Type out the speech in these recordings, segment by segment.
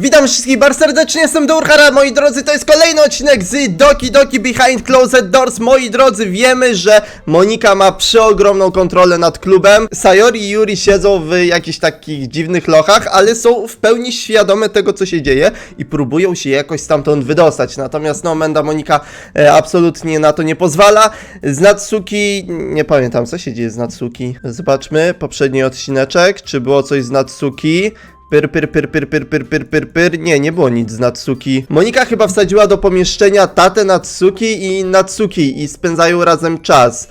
Witam wszystkich bardzo serdecznie, jestem Durhara, moi drodzy, to jest kolejny odcinek z Doki Doki Behind Closed Doors. Moi drodzy, wiemy, że Monika ma przeogromną kontrolę nad klubem. Sayori i Yuri siedzą w jakichś takich dziwnych lochach, ale są w pełni świadome tego, co się dzieje i próbują się jakoś stamtąd wydostać. Natomiast no, Menda Monika e, absolutnie na to nie pozwala. Z Natsuki, nie pamiętam, co się dzieje z Natsuki. Zobaczmy, poprzedni odcineczek, czy było coś z Natsuki. Pyr, pyr, pyr, pyr, pyr, pyr, pyr, pyr, pyr. Nie, nie było nic z Natsuki. Monika chyba wsadziła do pomieszczenia tatę Natsuki i Natsuki i spędzają razem czas.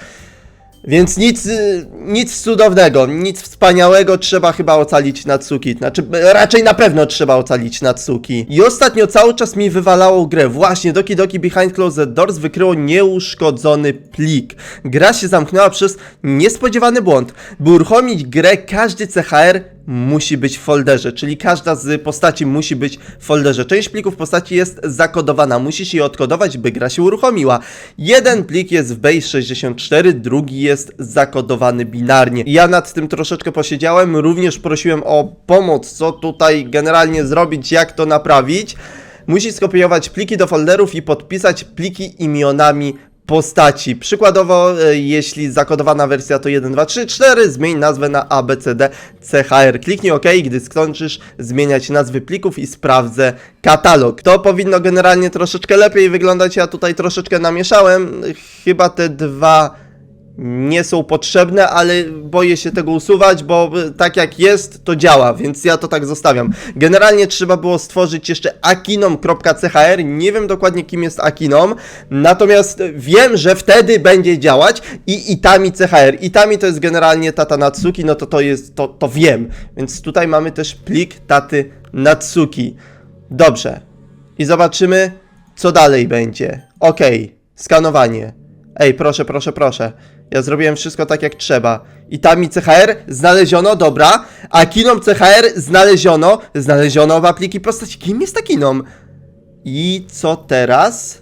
Więc nic, y, nic cudownego, nic wspaniałego, trzeba chyba ocalić Natsuki. Znaczy, raczej na pewno trzeba ocalić Natsuki. I ostatnio cały czas mi wywalało grę. Właśnie, Doki Doki Behind Closed Doors wykryło nieuszkodzony plik. Gra się zamknęła przez niespodziewany błąd. By uruchomić grę, każdy CHR musi być w folderze, czyli każda z postaci musi być w folderze. Część plików postaci jest zakodowana, musisz je odkodować, by gra się uruchomiła. Jeden plik jest w base64, drugi jest zakodowany binarnie. Ja nad tym troszeczkę posiedziałem, również prosiłem o pomoc, co tutaj generalnie zrobić, jak to naprawić. Musisz skopiować pliki do folderów i podpisać pliki imionami postaci. Przykładowo, e, jeśli zakodowana wersja to 1, 2, 3, 4, zmień nazwę na ABCD CHR. Kliknij OK, gdy skończysz zmieniać nazwy plików i sprawdzę katalog. To powinno generalnie troszeczkę lepiej wyglądać. Ja tutaj troszeczkę namieszałem. Chyba te dwa nie są potrzebne, ale boję się tego usuwać, bo tak jak jest, to działa, więc ja to tak zostawiam. Generalnie trzeba było stworzyć jeszcze akinom.chr, nie wiem dokładnie kim jest akinom, natomiast wiem, że wtedy będzie działać i itami chr. Itami to jest generalnie tata Natsuki, no to to jest, to, to wiem, więc tutaj mamy też plik taty Natsuki. Dobrze. I zobaczymy, co dalej będzie. Okej, skanowanie. Ej, proszę, proszę, proszę. Ja zrobiłem wszystko tak jak trzeba. I tam mi CHR znaleziono, dobra. A kinom CHR znaleziono. Znaleziono w apliki postaci. Kim jest ta kinom? I co teraz?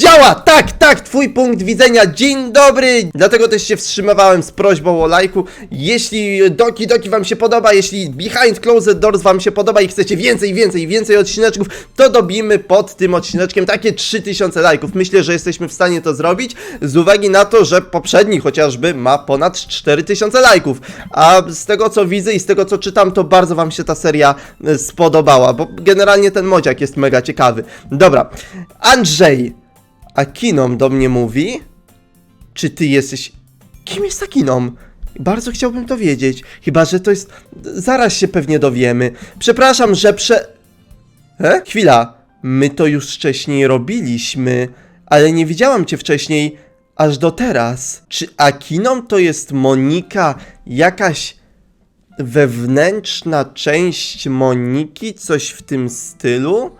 Działa! Tak, tak, twój punkt widzenia. Dzień dobry! Dlatego też się wstrzymywałem z prośbą o lajku. Jeśli Doki Doki wam się podoba, jeśli Behind Closed Doors wam się podoba i chcecie więcej, więcej, więcej odcineczków, to dobijmy pod tym odcineczkiem takie 3000 lajków. Myślę, że jesteśmy w stanie to zrobić z uwagi na to, że poprzedni chociażby ma ponad 4000 lajków. A z tego co widzę i z tego co czytam, to bardzo wam się ta seria e, spodobała, bo generalnie ten modziak jest mega ciekawy. Dobra, Andrzej, a Kinom do mnie mówi? Czy ty jesteś. Kim jest ta Kinom? Bardzo chciałbym to wiedzieć. Chyba, że to jest. Zaraz się pewnie dowiemy. Przepraszam, że prze. He? Chwila. My to już wcześniej robiliśmy, ale nie widziałam cię wcześniej aż do teraz. Czy Akinom to jest Monika jakaś wewnętrzna część Moniki? Coś w tym stylu?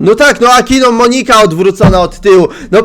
No tak, no Akinom Monika odwrócona od tyłu. No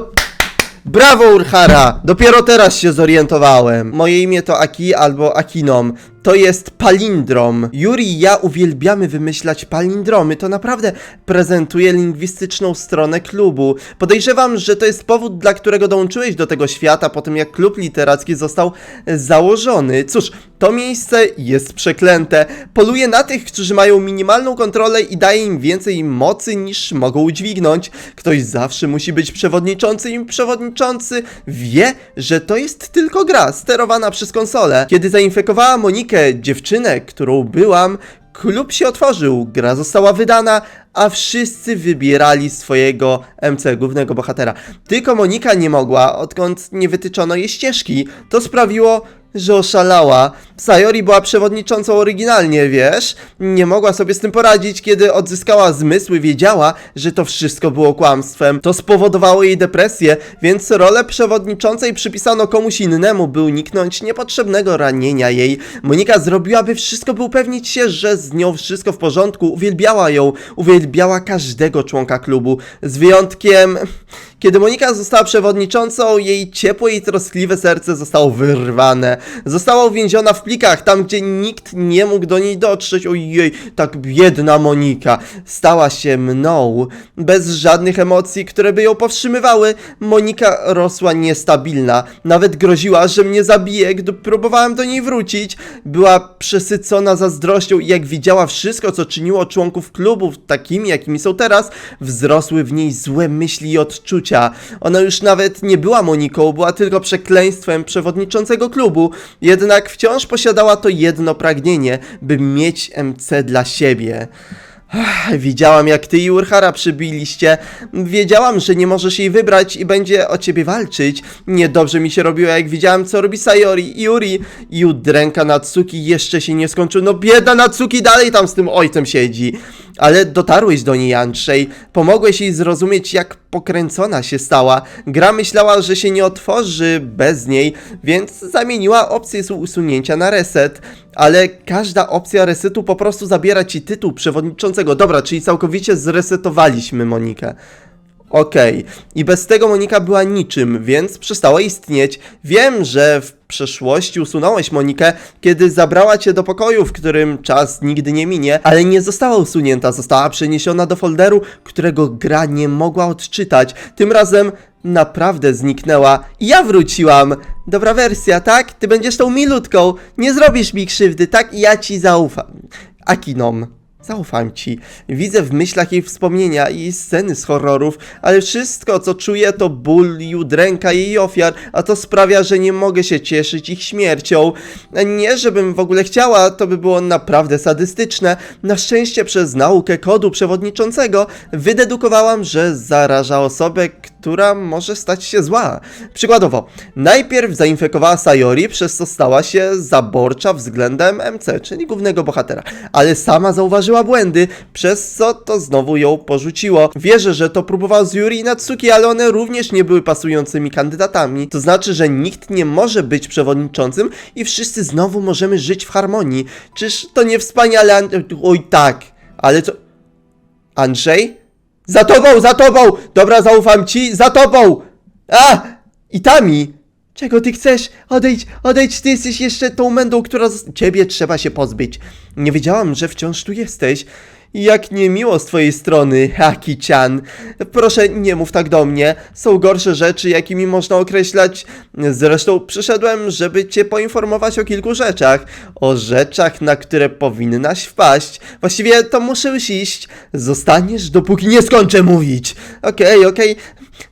Brawo Urhara! Dopiero teraz się zorientowałem. Moje imię to Aki albo Akinom. To jest palindrom. Yuri i ja uwielbiamy wymyślać palindromy. To naprawdę prezentuje lingwistyczną stronę klubu. Podejrzewam, że to jest powód, dla którego dołączyłeś do tego świata po tym, jak klub literacki został założony. Cóż, to miejsce jest przeklęte. Poluje na tych, którzy mają minimalną kontrolę i daje im więcej mocy niż mogą udźwignąć. Ktoś zawsze musi być przewodniczący i przewodniczący wie, że to jest tylko gra sterowana przez konsolę. Kiedy zainfekowała Monikę, dziewczynę, którą byłam, klub się otworzył, gra została wydana, a wszyscy wybierali swojego MC, głównego bohatera. Tylko Monika nie mogła, odkąd nie wytyczono jej ścieżki. To sprawiło, że oszalała. Sayori była przewodniczącą oryginalnie, wiesz? Nie mogła sobie z tym poradzić, kiedy odzyskała zmysły, wiedziała, że to wszystko było kłamstwem. To spowodowało jej depresję, więc rolę przewodniczącej przypisano komuś innemu, by uniknąć niepotrzebnego ranienia jej. Monika zrobiła, by wszystko, by upewnić się, że z nią wszystko w porządku. Uwielbiała ją, uwielbiała każdego członka klubu, z wyjątkiem Kiedy Monika została przewodniczącą, jej ciepłe i troskliwe serce zostało wyrwane. Została uwięziona w plikach, tam gdzie nikt nie mógł do niej dotrzeć. Ojej, tak biedna Monika. Stała się mną. Bez żadnych emocji, które by ją powstrzymywały, Monika rosła niestabilna. Nawet groziła, że mnie zabije, gdy próbowałem do niej wrócić. Była przesycona zazdrością i jak widziała wszystko, co czyniło członków klubów takimi, jakimi są teraz, wzrosły w niej złe myśli i odczucia. Ona już nawet nie była Moniką, była tylko przekleństwem przewodniczącego klubu, jednak wciąż posiadała to jedno pragnienie, by mieć MC dla siebie. Widziałam, jak ty i Urhara przybiliście. Wiedziałam, że nie możesz jej wybrać i będzie o ciebie walczyć. Niedobrze mi się robiło, jak widziałam, co robi Sayori i Yuri. I udręka Natsuki jeszcze się nie skończył. No bieda Natsuki dalej tam z tym ojcem siedzi. Ale dotarłeś do niej, Andrzej. Pomogłeś jej zrozumieć, jak pokręcona się stała. Gra myślała, że się nie otworzy bez niej, więc zamieniła opcję usunięcia na reset. Ale każda opcja resetu po prostu zabiera ci tytuł przewodniczącego. Dobra, czyli całkowicie zresetowaliśmy Monikę. Okej. I bez tego Monika była niczym, więc przestała istnieć. Wiem, że w przeszłości usunąłeś Monikę, kiedy zabrała cię do pokoju, w którym czas nigdy nie minie, ale nie została usunięta, została przeniesiona do folderu, którego gra nie mogła odczytać. Tym razem naprawdę zniknęła i ja wróciłam. Dobra wersja, tak? Ty będziesz tą milutką, nie zrobisz mi krzywdy, tak? I ja ci zaufam. Akinom. Zaufam ci. Widzę w myślach jej wspomnienia i sceny z horrorów, ale wszystko, co czuję, to ból i udręka jej ofiar, a to sprawia, że nie mogę się cieszyć ich śmiercią. Nie, żebym w ogóle chciała, to by było naprawdę sadystyczne. Na szczęście przez naukę kodu przewodniczącego wydedukowałam, że zaraża osobę, która może stać się zła. Przykładowo, najpierw zainfekowała Sayori, przez co stała się zaborcza względem MC, czyli głównego bohatera, ale sama zauważyła błędy, przez co to znowu ją porzuciło. Wierzę, że to próbował z Yuri i Natsuki, ale one również nie były pasującymi kandydatami. To znaczy, że nikt nie może być przewodniczącym i wszyscy znowu możemy żyć w harmonii. Czyż to nie wspaniale? An- Oj tak, ale co... Andrzej? Za tobą, za tobą! Dobra, zaufam ci, za tobą! A! Itami! Czego ty chcesz? Odejdź, odejdź, ty jesteś jeszcze tą mędą, która... zos- Ciebie trzeba się pozbyć. Nie wiedziałam, że wciąż tu jesteś. Jak niemiło z twojej strony, Haki-chan. Proszę, nie mów tak do mnie. Są gorsze rzeczy, jakimi można określać. Zresztą przyszedłem, żeby cię poinformować o kilku rzeczach. O rzeczach, na które powinnaś wpaść. Właściwie to już iść. Zostaniesz, dopóki nie skończę mówić. Okej, okej.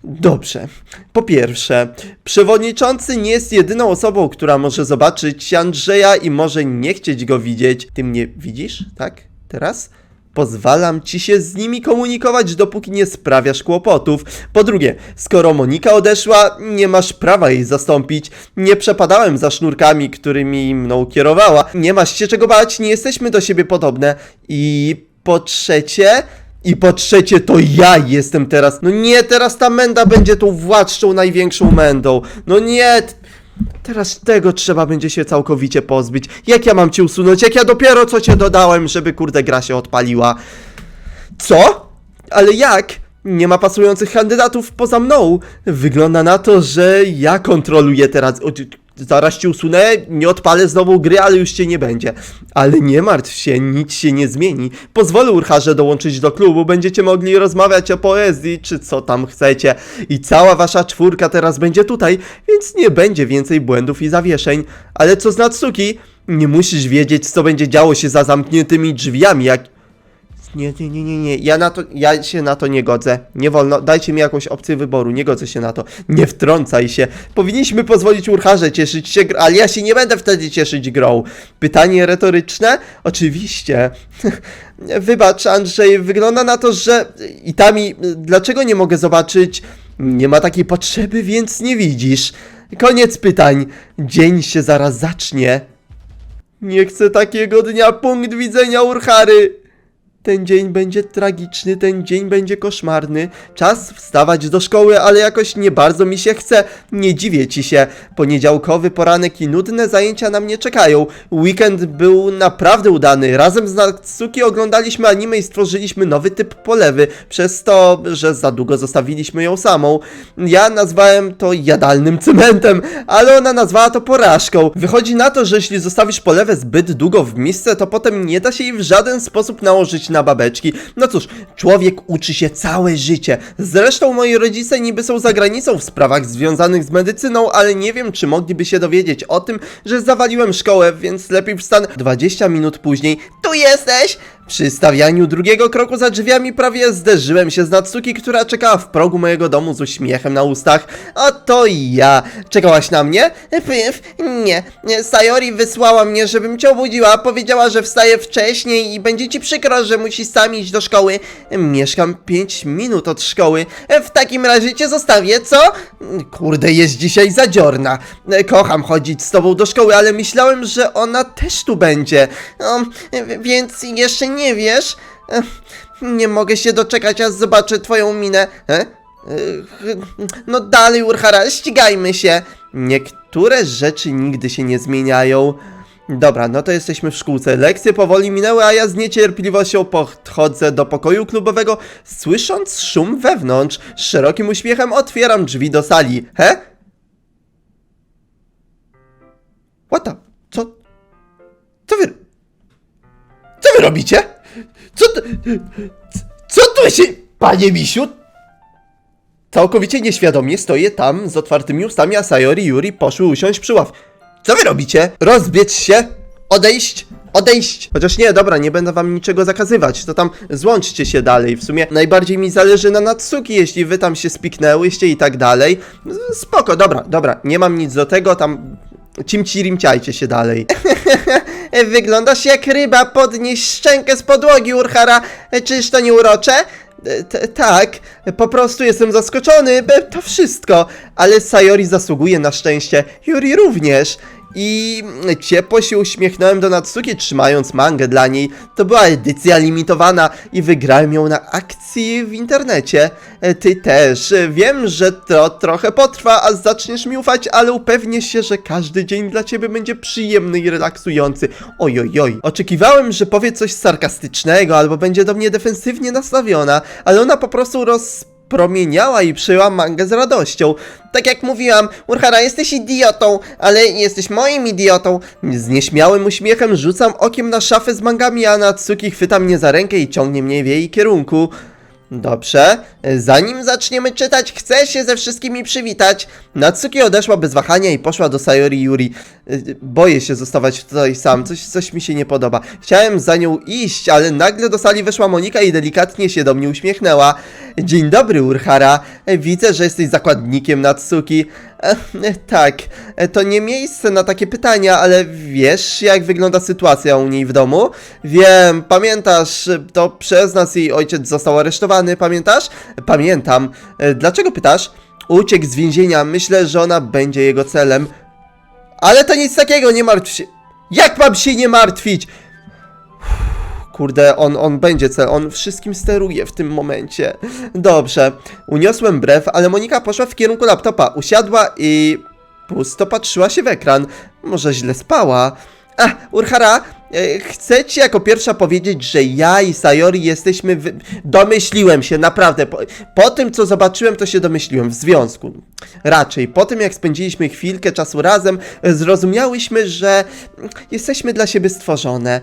Dobrze. Po pierwsze, przewodniczący nie jest jedyną osobą, która może zobaczyć Andrzeja i może nie chcieć go widzieć. Ty mnie widzisz, tak? Teraz? Pozwalam ci się z nimi komunikować, dopóki nie sprawiasz kłopotów. Po drugie, skoro Monika odeszła, nie masz prawa jej zastąpić. Nie przepadałem za sznurkami, którymi mną kierowała. Nie masz się czego bać, nie jesteśmy do siebie podobne. I po trzecie, i po trzecie, to ja jestem teraz. No nie, teraz ta menda będzie tą władczą, największą mędą. No nie. Teraz tego trzeba będzie się całkowicie pozbyć. Jak ja mam cię usunąć? Jak ja dopiero co cię dodałem, żeby kurde gra się odpaliła? Co? Ale jak? Nie ma pasujących kandydatów poza mną. Wygląda na to, że ja kontroluję teraz. Zaraz cię usunę, nie odpalę znowu gry, ale już cię nie będzie. Ale nie martw się, nic się nie zmieni. Pozwolę Urharze dołączyć do klubu, będziecie mogli rozmawiać o poezji, czy co tam chcecie. I cała wasza czwórka teraz będzie tutaj, więc nie będzie więcej błędów i zawieszeń. Ale co z Natsuki? Nie musisz wiedzieć, co będzie działo się za zamkniętymi drzwiami, jak nie, nie, nie, nie, nie. Ja na to, ja się na to nie godzę. Nie wolno. Dajcie mi jakąś opcję wyboru. Nie godzę się na to. Nie wtrącaj się. Powinniśmy pozwolić Urharze cieszyć się, gr- ale ja się nie będę wtedy cieszyć grą. Pytanie retoryczne? Oczywiście. Wybacz, Andrzej, wygląda na to, że Itami, dlaczego nie mogę zobaczyć? Nie ma takiej potrzeby, więc nie widzisz. Koniec pytań. Dzień się zaraz zacznie. Nie chcę takiego dnia, punkt widzenia Urhary. Ten dzień będzie tragiczny, ten dzień będzie koszmarny. Czas wstawać do szkoły, ale jakoś nie bardzo mi się chce. Nie dziwię ci się. Poniedziałkowy poranek i nudne zajęcia na mnie czekają. Weekend był naprawdę udany. Razem z Natsuki oglądaliśmy anime i stworzyliśmy nowy typ polewy, przez to, że za długo zostawiliśmy ją samą. Ja nazwałem to jadalnym cementem, ale ona nazwała to porażką. Wychodzi na to, że jeśli zostawisz polewę zbyt długo w misce, to potem nie da się jej w żaden sposób nałożyć na babeczki. No cóż, człowiek uczy się całe życie. Zresztą moi rodzice niby są za granicą w sprawach związanych z medycyną, ale nie wiem, czy mogliby się dowiedzieć o tym, że zawaliłem szkołę, więc lepiej wstanę 20 minut później. Tu jesteś! Przy stawianiu drugiego kroku za drzwiami prawie zderzyłem się z Natsuki, która czekała w progu mojego domu z uśmiechem na ustach. Oto ja. Czekałaś na mnie? Pyf, nie. Sayori wysłała mnie, żebym cię obudziła. Powiedziała, że wstaje wcześniej i będzie ci przykro, że musisz sam iść do szkoły. Mieszkam 5 minut od szkoły. W takim razie cię zostawię, co? Kurde, jest dzisiaj zadziorna. Kocham chodzić z tobą do szkoły, ale myślałem, że ona też tu będzie. Więc jeszcze nie wiesz? Ech, Nie mogę się doczekać, aż zobaczę twoją minę. E? Ech, No dalej, Urhara, ścigajmy się. Niektóre rzeczy nigdy się nie zmieniają. Dobra, no to jesteśmy w szkółce. Lekcje powoli minęły, a ja z niecierpliwością podchodzę do pokoju klubowego, słysząc szum wewnątrz. Szerokim uśmiechem otwieram drzwi do sali. He? What the? Wy robicie? Co to... Co tu się... Panie misiu? Całkowicie nieświadomie stoję tam z otwartymi ustami, a Sayori i Yuri poszły usiąść przy ław. Co wy robicie? Rozbiec się? Odejść? Odejść! Chociaż nie, dobra, nie będę wam niczego zakazywać, to tam złączcie się dalej. W sumie najbardziej mi zależy na Natsuki, jeśli wy tam się spiknęłyście i tak dalej. Spoko, dobra, dobra, nie mam nic do tego, tam... Cimci rimciajcie się dalej. Wyglądasz jak ryba, podnieś szczękę z podłogi, Urhara. Czyż to nie urocze? T- tak, po prostu jestem zaskoczony, to wszystko. Ale Sayori zasługuje na szczęście, Yuri również. I ciepło się uśmiechnąłem do Natsuki, trzymając mangę dla niej. To była edycja limitowana i wygrałem ją na akcji w internecie. E, Ty też. E, Wiem, że to trochę potrwa, a zaczniesz mi ufać, ale upewnię się, że każdy dzień dla ciebie będzie przyjemny i relaksujący. Ojojoj. Oczekiwałem, że powie coś sarkastycznego albo będzie do mnie defensywnie nastawiona, ale ona po prostu roz promieniała i przyjęła mangę z radością. Tak jak mówiłam, Urhara, jesteś idiotą, ale jesteś moim idiotą. Z nieśmiałym uśmiechem rzucam okiem na szafę z mangami, a Natsuki chwyta mnie za rękę i ciągnie mnie w jej kierunku. Dobrze, zanim zaczniemy czytać, chcę się ze wszystkimi przywitać. Natsuki odeszła bez wahania i poszła do Sayori Yuri. Y, Boję się zostawać tutaj sam, coś, coś mi się nie podoba. Chciałem za nią iść, ale nagle do sali weszła Monika i delikatnie się do mnie uśmiechnęła. Dzień dobry, Urhara. Widzę, że jesteś zakładnikiem Natsuki. E, tak, e, to nie miejsce na takie pytania, ale wiesz, jak wygląda sytuacja u niej w domu? Wiem, pamiętasz, to przez nas jej ojciec został aresztowany, pamiętasz? Pamiętam. E, Dlaczego pytasz? Uciekł z więzienia, myślę, że ona będzie jego celem. Ale to nic takiego, nie martw się. Jak mam się nie martwić? Kurde, on, on będzie cel, on wszystkim steruje w tym momencie. Dobrze, uniosłem brew, ale Monika poszła w kierunku laptopa, usiadła i pusto patrzyła się w ekran. Może źle spała. A, Urhara, chcę ci jako pierwsza powiedzieć, że ja i Sayori jesteśmy. Wy... Domyśliłem się, naprawdę. Po, po tym, co zobaczyłem, to się domyśliłem w związku. Raczej, po tym, jak spędziliśmy chwilkę czasu razem, e, zrozumiałyśmy, że jesteśmy dla siebie stworzone.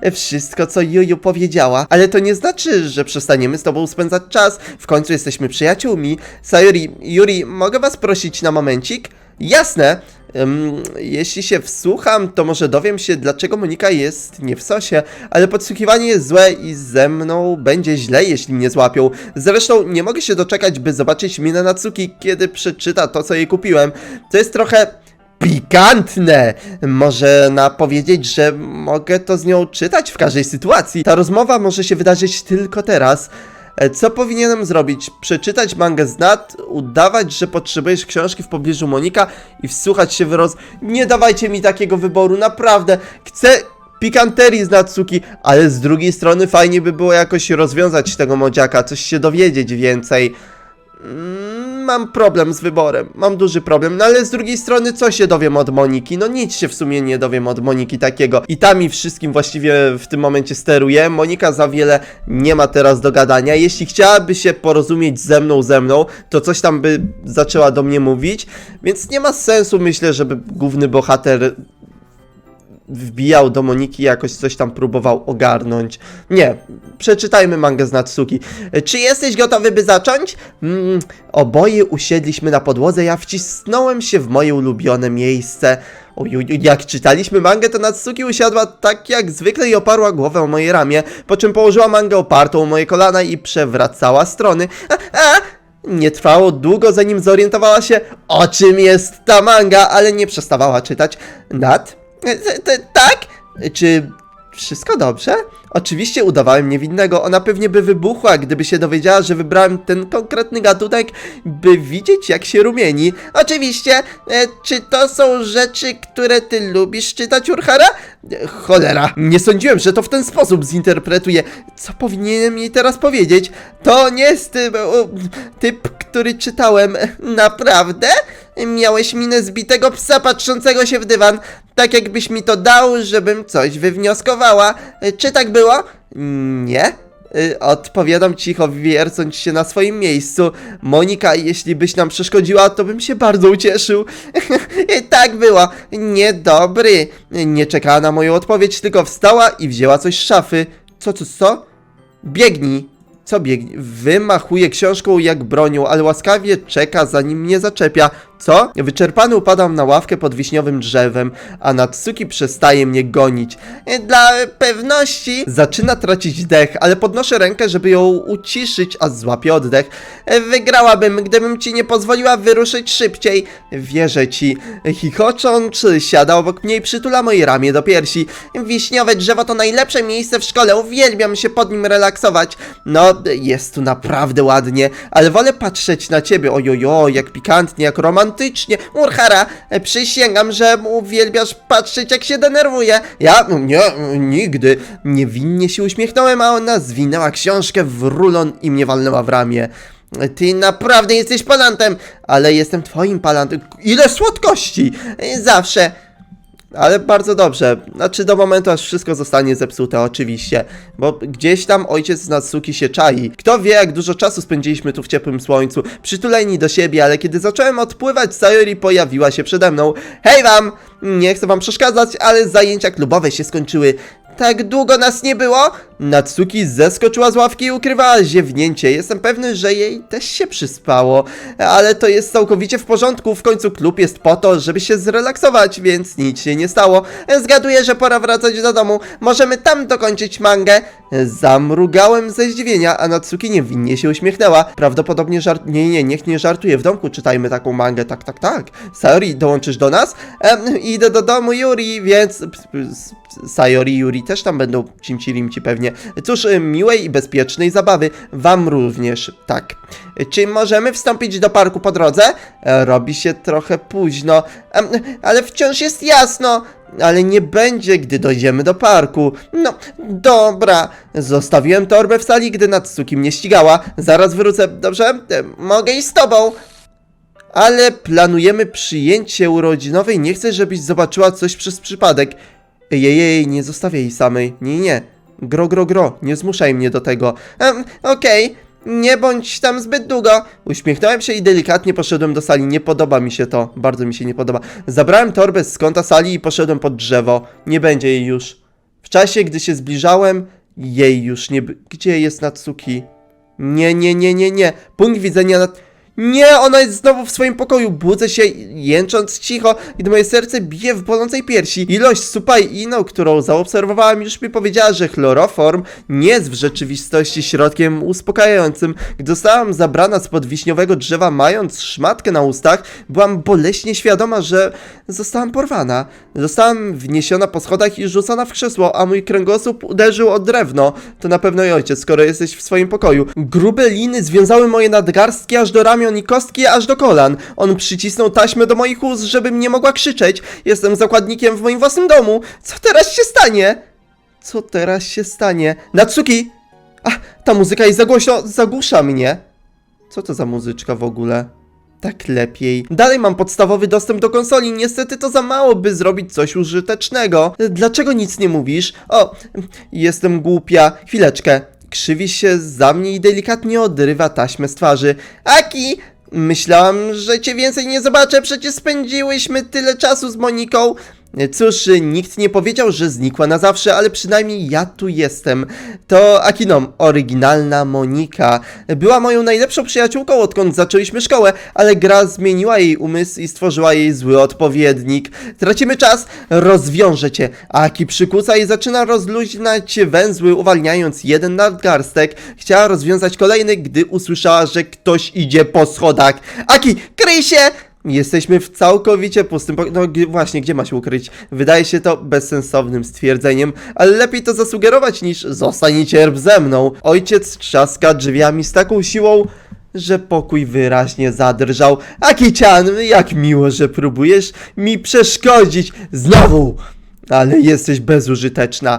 E, Wszystko, co Juju powiedziała, ale to nie znaczy, że przestaniemy z tobą spędzać czas. W końcu jesteśmy przyjaciółmi. Sayori, Yuri, mogę was prosić na momencik? Jasne. Ym, jeśli się wsłucham, to może dowiem się, dlaczego Monika jest nie w sosie, ale podsłuchiwanie jest złe i ze mną będzie źle, jeśli mnie złapią. Zresztą nie mogę się doczekać, by zobaczyć minę Natsuki, kiedy przeczyta to, co jej kupiłem. To jest trochę pikantne. Można powiedzieć, że mogę to z nią czytać w każdej sytuacji. Ta rozmowa może się wydarzyć tylko teraz. E, Co powinienem zrobić? Przeczytać mangę z nad, udawać, że potrzebujesz książki w pobliżu Monika i wsłuchać się w roz... Nie dawajcie mi takiego wyboru, naprawdę. Chcę pikanterii z Natsuki, ale z drugiej strony fajnie by było jakoś rozwiązać tego modziaka, coś się dowiedzieć więcej. Mm, Mam problem z wyborem, mam duży problem, no ale z drugiej strony co się dowiem od Moniki? No nic się w sumie nie dowiem od Moniki takiego. I ta mi wszystkim właściwie w tym momencie steruje. Monika za wiele nie ma teraz do gadania. Jeśli chciałaby się porozumieć ze mną, ze mną, to coś tam by zaczęła do mnie mówić, więc nie ma sensu myślę, żeby główny bohater wbijał do Moniki, jakoś coś tam próbował ogarnąć. Nie, przeczytajmy mangę z Natsuki. E, Czy jesteś gotowy, by zacząć? Mm, oboje usiedliśmy na podłodze, ja wcisnąłem się w moje ulubione miejsce. Oj, oj, jak czytaliśmy mangę, to Natsuki usiadła tak jak zwykle i oparła głowę o moje ramię, po czym położyła mangę opartą o moje kolana i przewracała strony. A, a, nie trwało długo, zanim zorientowała się, o czym jest ta manga, ale nie przestawała czytać. Nat? Tak? Czy wszystko dobrze? Oczywiście udawałem niewinnego. Ona pewnie by wybuchła, gdyby się dowiedziała, że wybrałem ten konkretny gatunek, by widzieć, jak się rumieni. Oczywiście. E, czy to są rzeczy, które ty lubisz czytać, Urhara? E, cholera. Nie sądziłem, że to w ten sposób zinterpretuję. Co powinienem jej teraz powiedzieć? To nie jest e, o, typ, który czytałem. Naprawdę? Miałeś minę zbitego psa patrzącego się w dywan, tak jakbyś mi to dał, żebym coś wywnioskowała. E, Czy tak było? Nie. Y, Odpowiadam cicho, wiercąc się na swoim miejscu. Monika, jeśli byś nam przeszkodziła, to bym się bardzo ucieszył. I tak było. Niedobry. Nie czekała na moją odpowiedź, tylko wstała i wzięła coś z szafy. Co, co, co? Biegnij. Co biegnie? Wymachuje książką jak bronią, ale łaskawie czeka, zanim mnie zaczepia. Co? Wyczerpany upadam na ławkę pod wiśniowym drzewem, a Natsuki przestaje mnie gonić. Dla pewności zaczyna tracić dech, ale podnoszę rękę, żeby ją uciszyć, a złapię oddech. Wygrałabym, gdybym ci nie pozwoliła wyruszyć szybciej. Wierzę ci. Chichocząc, siada obok mnie i przytula moje ramię do piersi. Wiśniowe drzewo to najlepsze miejsce w szkole, uwielbiam się pod nim relaksować. No, jest tu naprawdę ładnie, ale wolę patrzeć na ciebie. Ojojo, jak pikantnie, jak romantycznie. Urhara, przysięgam, że uwielbiasz patrzeć jak się denerwuje. Ja? Nie, nigdy. Niewinnie się uśmiechnąłem, a ona zwinęła książkę w rulon i mnie walnęła w ramię. Ty naprawdę jesteś palantem, ale jestem twoim palantem. Ile słodkości! Zawsze. Ale bardzo dobrze. Znaczy do momentu, aż wszystko zostanie zepsute, oczywiście. Bo gdzieś tam ojciec Natsuki się czai. Kto wie, jak dużo czasu spędziliśmy tu w ciepłym słońcu, przytuleni do siebie, ale kiedy zacząłem odpływać, Sayori pojawiła się przede mną. Hej wam! Nie chcę wam przeszkadzać, ale zajęcia klubowe się skończyły. Tak długo nas nie było? Natsuki zeskoczyła z ławki i ukrywała ziewnięcie. Jestem pewny, że jej też się przyspało. Ale to jest całkowicie w porządku. W końcu klub jest po to, żeby się zrelaksować, więc nic się nie stało. Zgaduję, że pora wracać do domu. Możemy tam dokończyć mangę. Zamrugałem ze zdziwienia, a Natsuki niewinnie się uśmiechnęła. Prawdopodobnie żart... Nie, nie, niech nie żartuje. W domku czytajmy taką mangę. Tak, tak, tak. Sayori, dołączysz do nas? Em, idę do domu Yuri, więc... Sayori Yuri też tam będą cimci-rimci pewnie. Cóż, y, miłej i bezpiecznej zabawy. Wam również, tak. Czy możemy wstąpić do parku po drodze? E, Robi się trochę późno, ale wciąż jest jasno. Ale nie będzie, gdy dojdziemy do parku. No, dobra. Zostawiłem torbę w sali, gdy Natsuki mnie ścigała. Zaraz wrócę, dobrze? E, Mogę iść z tobą. Ale planujemy przyjęcie urodzinowe i nie chcę, żebyś zobaczyła coś przez przypadek. Ej, ej, ej, nie zostawię jej samej. Nie, nie. Gro, gro, gro. Nie zmuszaj mnie do tego. Em, Okej. Nie bądź tam zbyt długo. Uśmiechnąłem się i delikatnie poszedłem do sali. Nie podoba mi się to. Bardzo mi się nie podoba. Zabrałem torbę z kąta sali i poszedłem pod drzewo. Nie będzie jej już. W czasie, gdy się zbliżałem, jej już nie... Gdzie jest Natsuki? Nie, nie, nie, nie, nie. Punkt widzenia Nat... Nie, ona jest znowu w swoim pokoju. Budzę się jęcząc cicho, gdy moje serce bije w bolącej piersi. Ilość supa i ino, którą zaobserwowałem, już mi powiedziała, że chloroform nie jest w rzeczywistości środkiem uspokajającym. Gdy zostałam zabrana spod wiśniowego drzewa, mając szmatkę na ustach, byłam boleśnie świadoma, że zostałam porwana. Zostałam wniesiona po schodach i rzucona w krzesło, a mój kręgosłup uderzył o drewno. To na pewno i ojciec, skoro jesteś w swoim pokoju. Grube liny związały moje nadgarstki aż do ramion, ramion i kostki aż do kolan. On przycisnął taśmę do moich ust, żebym nie mogła krzyczeć. Jestem zakładnikiem w moim własnym domu. Co teraz się stanie? Co teraz się stanie? Natsuki! A, ta muzyka jest za głośno, zagłusza mnie. Co to za muzyczka w ogóle? Tak lepiej. Dalej mam podstawowy dostęp do konsoli. Niestety to za mało, by zrobić coś użytecznego. Dlaczego nic nie mówisz? O, jestem głupia. Chwileczkę. Krzywi się za mnie i delikatnie odrywa taśmę z twarzy. Aki! Myślałam, że cię więcej nie zobaczę, przecież spędziłyśmy tyle czasu z Moniką. Cóż, nikt nie powiedział, że znikła na zawsze, ale przynajmniej ja tu jestem. To Akinom, oryginalna Monika. Była moją najlepszą przyjaciółką, odkąd zaczęliśmy szkołę, ale gra zmieniła jej umysł i stworzyła jej zły odpowiednik. Tracimy czas, rozwiążę cię. Aki przykuca i zaczyna rozluźniać węzły, uwalniając jeden nadgarstek. Chciała rozwiązać kolejny, gdy usłyszała, że ktoś idzie po schodach. Aki, kryj się! Jesteśmy w całkowicie pustym No właśnie, gdzie ma się ukryć? Wydaje się to bezsensownym stwierdzeniem, ale lepiej to zasugerować niż zostań cierp ze mną. Ojciec trzaska drzwiami z taką siłą, że pokój wyraźnie zadrżał. Aki-chan, jak miło, że próbujesz mi przeszkodzić. Znowu! Ale jesteś bezużyteczna.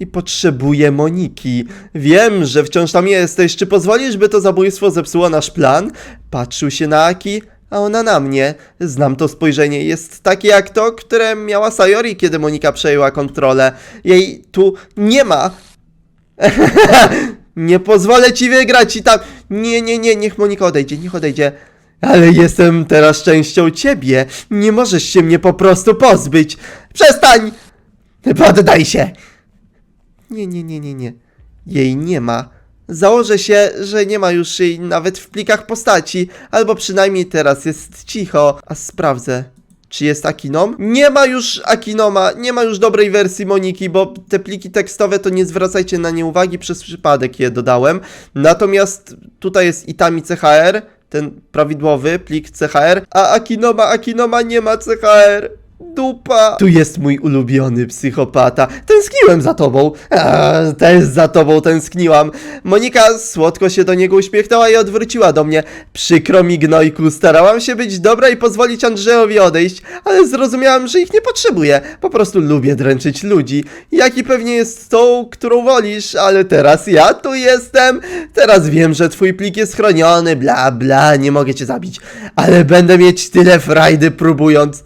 I potrzebuję Moniki. Wiem, że wciąż tam jesteś. Czy pozwolisz, by to zabójstwo zepsuło nasz plan? Patrzył się na Aki, a ona na mnie. Znam to spojrzenie. Jest takie jak to, które miała Sayori, kiedy Monika przejęła kontrolę. Jej tu nie ma. nie pozwolę ci wygrać i tam. Nie, nie, nie, niech Monika odejdzie, niech odejdzie. Ale jestem teraz częścią ciebie. Nie możesz się mnie po prostu pozbyć. Przestań! Poddaj się! Nie, nie, nie, nie, nie. Jej nie ma. Założę się, że nie ma już jej nawet w plikach postaci, albo przynajmniej teraz jest cicho, a sprawdzę. Czy jest Akinom? Nie ma już Akinoma, nie ma już dobrej wersji Moniki, bo te pliki tekstowe to nie zwracajcie na nie uwagi, przez przypadek je dodałem. Natomiast tutaj jest Itami CHR, ten prawidłowy plik CHR, a Akinoma, Akinoma nie ma CHR. Dupa! Tu jest mój ulubiony psychopata. Tęskniłem za tobą. A, też za tobą tęskniłam. Monika słodko się do niego uśmiechnęła i odwróciła do mnie. Przykro mi, gnojku. Starałam się być dobra i pozwolić Andrzejowi odejść, ale zrozumiałam, że ich nie potrzebuję. Po prostu lubię dręczyć ludzi. Jaki pewnie jest tą, którą wolisz, ale teraz ja tu jestem. Teraz wiem, że twój plik jest chroniony, bla bla, nie mogę cię zabić. Ale będę mieć tyle frajdy próbując.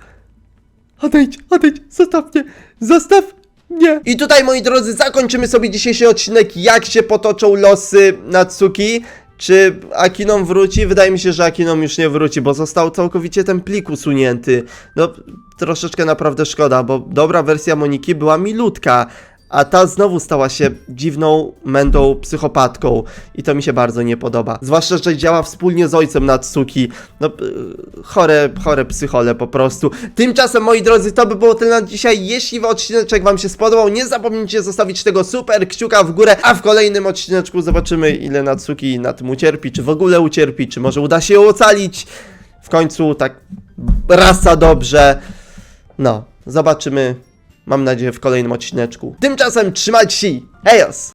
Odejdź, odejdź, zostaw mnie, zostaw mnie. I tutaj, moi drodzy, zakończymy sobie dzisiejszy odcinek, jak się potoczą losy Natsuki. Czy Akinom wróci? Wydaje mi się, że Akinom już nie wróci, bo został całkowicie ten plik usunięty. No, troszeczkę naprawdę szkoda, bo dobra wersja Moniki była milutka, a ta znowu stała się dziwną, mędą psychopatką i to mi się bardzo nie podoba. Zwłaszcza, że działa wspólnie z ojcem Natsuki. No, yy, chore, chore psychole po prostu. Tymczasem, moi drodzy, to by było tyle na dzisiaj. Jeśli odcineczek wam się spodobał, nie zapomnijcie zostawić tego super kciuka w górę, a w kolejnym odcineczku zobaczymy, ile Natsuki na tym ucierpi, czy w ogóle ucierpi, czy może uda się ją ocalić. W końcu tak rasa dobrze. No, zobaczymy. Mam nadzieję w kolejnym odcineczku. Tymczasem trzymajcie się. Hejos!